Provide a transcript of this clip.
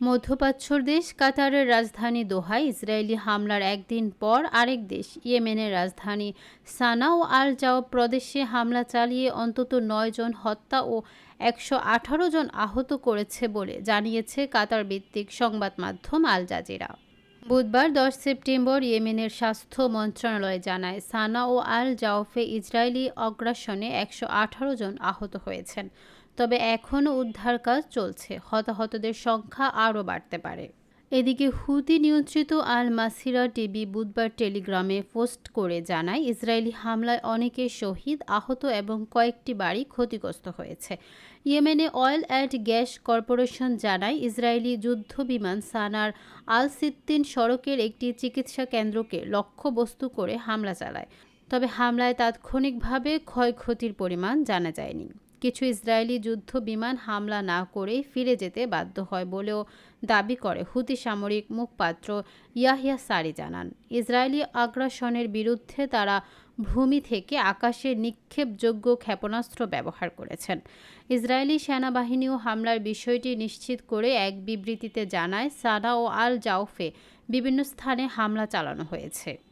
মধ্যপ্রাচ্যর দেশ কাতারের রাজধানী দোহায় ইসরায়েলি হামলার একদিন পর আরেক দেশ ইয়েমেনের রাজধানী সানা ও আল জাওয়াব প্রদেশে হামলা চালিয়ে অন্তত নয় জন হত্যা ও একশো আঠারো জন আহত করেছে বলে জানিয়েছে কাতার ভিত্তিক সংবাদ মাধ্যম আল জাজিরা বুধবার দশ সেপ্টেম্বর ইয়েমেনের স্বাস্থ্য মন্ত্রণালয় জানায়, সানা ও আল জাওফে ইসরায়েলি অগ্রাসনে একশো আঠারো জন আহত হয়েছেন। তবে এখনও উদ্ধার কাজ চলছে। হতাহতদের সংখ্যা আরও বাড়তে পারে। এদিকে হুতি নিয়ন্ত্রিত আল মাসিরা টিভি বুধবার টেলিগ্রামে পোস্ট করে জানায়, ইসরায়েলি হামলায় অনেকে শহীদ, আহত এবং কয়েকটি বাড়ি ক্ষতিগ্রস্ত হয়েছে। ইয়েমেনে অয়েল অ্যান্ড গ্যাস কর্পোরেশন জানায়, ইসরায়েলি যুদ্ধ বিমান সানার আল সিত্তিন সড়কের একটি চিকিৎসা কেন্দ্রকে লক্ষ্যবস্তু করে হামলা চালায়। তবে হামলায় তাৎক্ষণিকভাবে ক্ষয়ক্ষতির পরিমাণ জানা যায়নি। কিছু ইসরায়েলি যুদ্ধ বিমান হামলা না করেই ফিরে যেতে বাধ্য হয় বলেও দাবি করে হুতি সামরিক মুখপাত্র ইয়াহিয়া সারি জানান। ইসরায়েলি আগ্রাসনের বিরুদ্ধে তারা ভূমি থেকে আকাশে নিক্ষেপযোগ্য ক্ষেপণাস্ত্র ব্যবহার করেছেন। ইসরায়েলি সেনাবাহিনীও হামলার বিষয়টি নিশ্চিত করে এক বিবৃতিতে জানায় সানা ও আল জাউফে বিভিন্ন স্থানে হামলা চালানো হয়েছে।